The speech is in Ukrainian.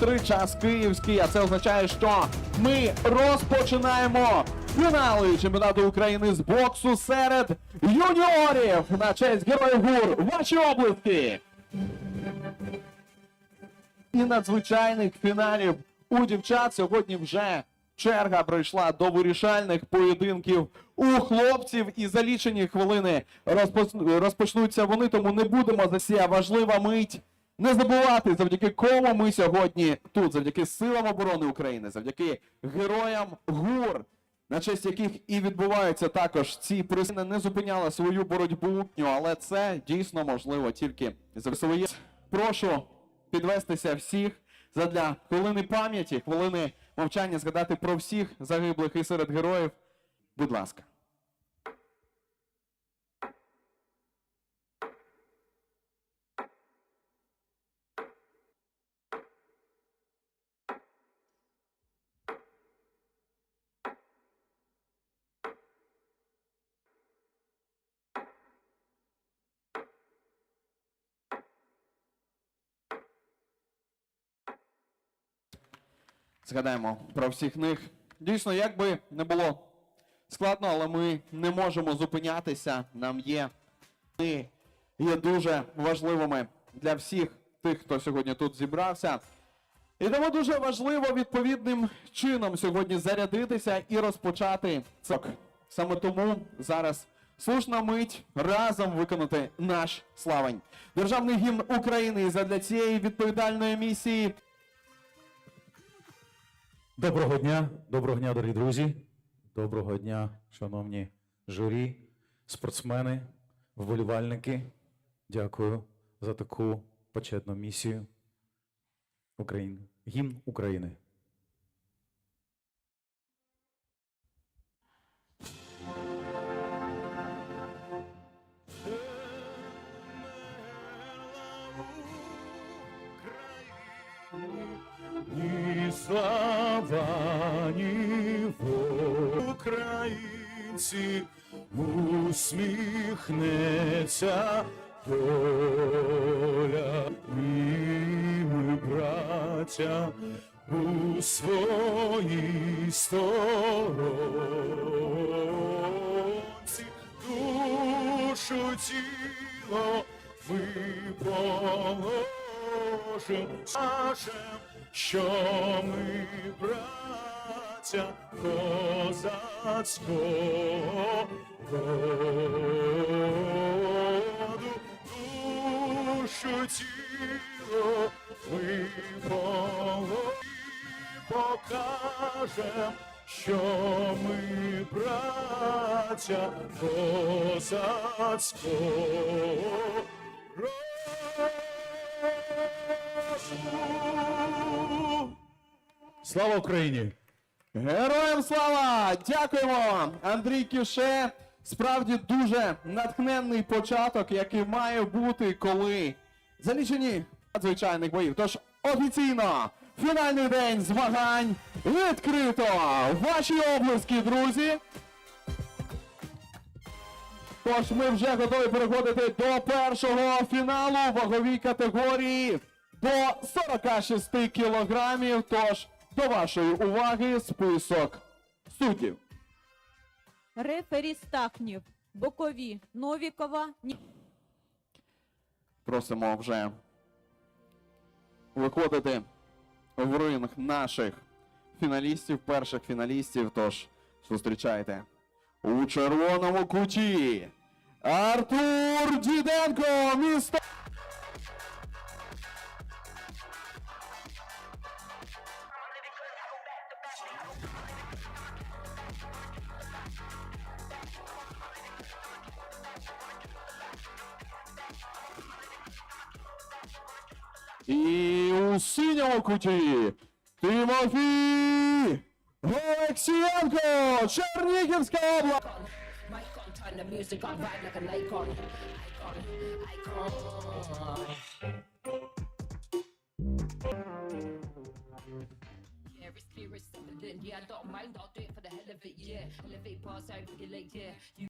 Три час київський, а це означає, що ми розпочинаємо фінали чемпіонату України з боксу серед юніорів на честь героїв ГУР. Ваші області! І надзвичайних фіналів у дівчат сьогодні вже черга прийшла до вирішальних поєдинків у хлопців. І за лічені хвилини розпоч- розпочнуться вони, тому не будемо засія важлива мить. Не забувати, завдяки кому ми сьогодні тут, завдяки силам оборони України, завдяки героям ГУР, на честь яких і відбуваються також ці присини, не зупиняла свою боротьбу, але це дійсно можливо тільки за свої. Прошу підвестися всіх задля хвилини пам'яті, хвилини мовчання, згадати про всіх загиблих і серед героїв. Будь ласка. Згадаємо про всіх них. Дійсно, як би не було складно, але ми не можемо зупинятися. Нам є вони є дуже важливими для всіх тих, хто сьогодні тут зібрався. І тому дуже важливо відповідним чином сьогодні зарядитися і розпочати цок. Саме тому зараз слушна мить разом виконати наш славень. Державний гімн України задля цієї відповідальної місії Доброго дня, доброго дня, дорогі друзі. Доброго дня, шановні журі, спортсмени, вболівальники. Дякую за таку почетну місію України. Гімн України. Слава. Українці усміхнеться доля. І ми, браття, у своїй сторонці душу тіло ми положим, скажем, що ми браття козацького роду, душу тіло ми покажем, що ми браття козацького роду. Слава Україні! Героям слава! Дякуємо! Андрій Кіше. Справді дуже натхненний початок, який має бути, коли залічені надзвичайних боїв. Тож офіційно фінальний день змагань відкрито! Ваші облиски, друзі! Тож ми вже готові переходити до першого фіналу ваговій категорії до 46 кілограмів. Тож до вашої уваги список суддів. Рефері Стахнів, Бокові, Новікова, Ні... Просимо вже виходити в ринг наших фіналістів, перших фіналістів. Тож зустрічайте у червоному куті Артур Діденко, місто. І у синьому куті Тимофій Олексієнко, Чернігівська область. Mic on, turn the music on, vibe like an icon. Icon, icon. Yeah, it's clear, it's evident. Yeah, I don't mind, I'll do it for the hell of it. Yeah, elevate bars, I regulate. Yeah, you